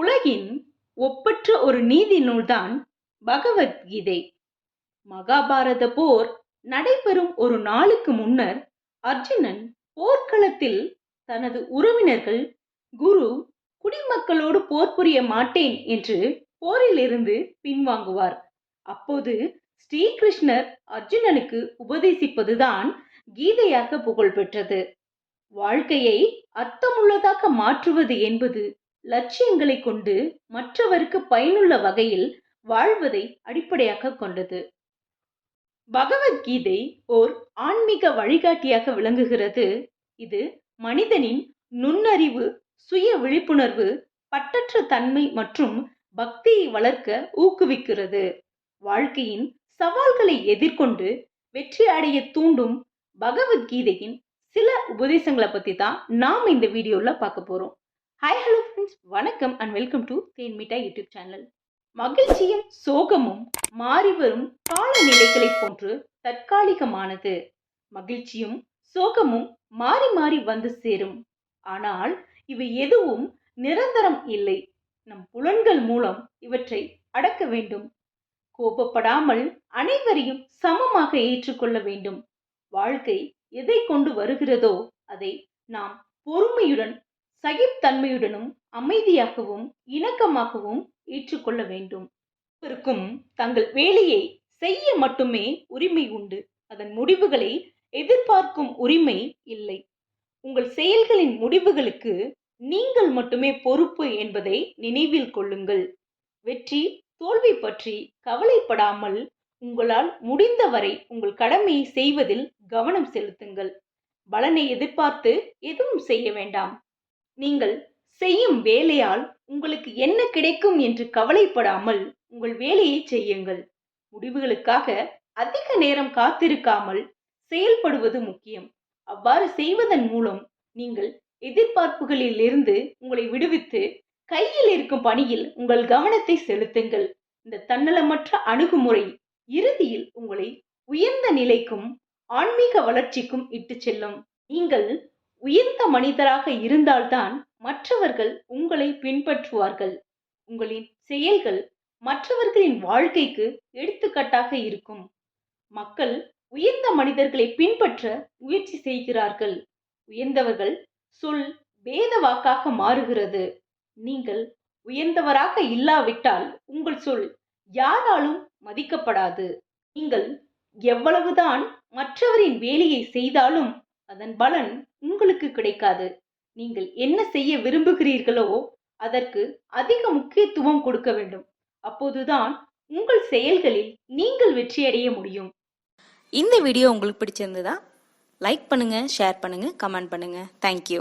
உலகின் ஒப்பற்ற ஒரு நீதி நூல்தான் பகவத்கீதை. மகாபாரத போர் நடைபெறும் ஒரு நாளுக்கு முன்னர் அர்ஜுனன் போர்க்களத்தில் தனது உறவினர்கள் குரு குடிமக்களோடு போர் புரிய மாட்டேன் என்று போரிலிருந்து பின்வாங்குவார். அப்போது ஸ்ரீகிருஷ்ணர் அர்ஜுனனுக்கு உபதேசிப்பதுதான் கீதையாக புகழ் பெற்றது வாழ்க்கையை அர்த்தமுள்ளதாக மாற்றுவது என்பது லட்சியங்களை கொண்டு மற்றவருக்கு பயனுள்ள வகையில் வாழ்வதை அடிப்படையாக கொண்டது. பகவத்கீதை ஓர் ஆன்மீக வழிகாட்டியாக விளங்குகிறது. இது மனிதனின் நுண்ணறிவு சுய விழிப்புணர்வு பட்டற்ற தன்மை மற்றும் பக்தியை வளர்க்க ஊக்குவிக்கிறது. வாழ்க்கையின் சவால்களை எதிர்கொண்டு வெற்றி அடைய தூண்டும் பகவத்கீதையின் சில உபதேசங்களை பத்தி தான் நாம் இந்த வீடியோல பார்க்க போறோம். ஹாய் ஹலோ ஃப்ரெண்ட்ஸ் வணக்கம் and welcome to than meetha YouTube channel மகிழ்ச்சியும் சோகமும் மாறிவரும் காலநிலைகளைப் போன்று தற்காலிகமானது. மகிழ்ச்சியும் சோகமும் மாறி மாறி வந்து சேரும். ஆனால் இவை எதுவும் நிரந்தரம் இல்லை. நம் புலன்கள் மூலம் இவற்றை அடக்க வேண்டும். கோபப்படாமல் அனைவரையும் சமமாக ஏற்றுக்கொள்ள வேண்டும். வாழ்க்கை எதை கொண்டு வருகிறதோ அதை நாம் பொறுமையுடன் சகிப்தன்மையுடனும் அமைதியாகவும் இணக்கமாகவும் ஏற்றுக்கொள்ள வேண்டும். இருக்கும் தங்கள் வேலையை செய்ய மட்டுமே உரிமை உண்டு. அதன் முடிவுகளை எதிர்பார்க்கும் உரிமை இல்லை. உங்கள் செயல்களின் முடிவுகளுக்கு நீங்கள் மட்டுமே பொறுப்பு என்பதை நினைவில் கொள்ளுங்கள். வெற்றி தோல்வி பற்றி கவலைப்படாமல் உங்களால் முடிந்தவரை உங்கள் கடமையை செய்வதில் கவனம் செலுத்துங்கள். பலனை எதிர்பார்த்து எதுவும் செய்ய வேண்டாம். நீங்கள் செய்யும் வேலையால் உங்களுக்கு என்ன கிடைக்கும் என்று கவலைப்படாமல் உங்கள் வேலையை செய்யுங்கள். முடிவுகளுக்காக அதிக நேரம் காத்திருக்காமல் செயல்படுவது முக்கியம். அவ்வாறு செய்வதன் மூலம் நீங்கள் எதிர்பார்ப்புகளில் இருந்து உங்களை விடுவித்து கையில் இருக்கும் பணியில் உங்கள் கவனத்தை செலுத்துங்கள். இந்த தன்னலமற்ற அணுகுமுறை இறுதியில் உங்களை உயர்ந்த நிலைக்கும் ஆன்மீக வளர்ச்சிக்கும் இட்டு செல்லும். நீங்கள் உயர்ந்த மனிதராக இருந்தால்தான் மற்றவர்கள் உங்களை பின்பற்றுவார்கள். உங்களின் செயல்கள் மற்றவர்களின் வாழ்க்கைக்கு எடுத்துக்காட்டாக இருக்கும். மக்கள் உயர்ந்த மனிதர்களை பின்பற்ற முயற்சி செய்கிறார்கள். உயர்ந்தவர்கள் சொல் வேத வாக்காக மாறுகிறது. நீங்கள் உயர்ந்தவராக இல்லாவிட்டால் உங்கள் சொல் யாராலும் மதிக்கப்படாது. நீங்கள் எவ்வளவுதான் மற்றவரின் வேலையை செய்தாலும் அதன் பலன் உங்களுக்கு கிடைக்காது. நீங்கள் என்ன செய்ய விரும்புகிறீர்களோ அதற்கு அதிக முக்கியத்துவம் கொடுக்க வேண்டும். அப்போதுதான் உங்கள் செயல்களில் நீங்கள் வெற்றியடைய முடியும். இந்த வீடியோ உங்களுக்கு பிடிச்சிருந்ததா? லைக் பண்ணுங்க ஷேர் பண்ணுங்க கமெண்ட் பண்ணுங்க. Thank you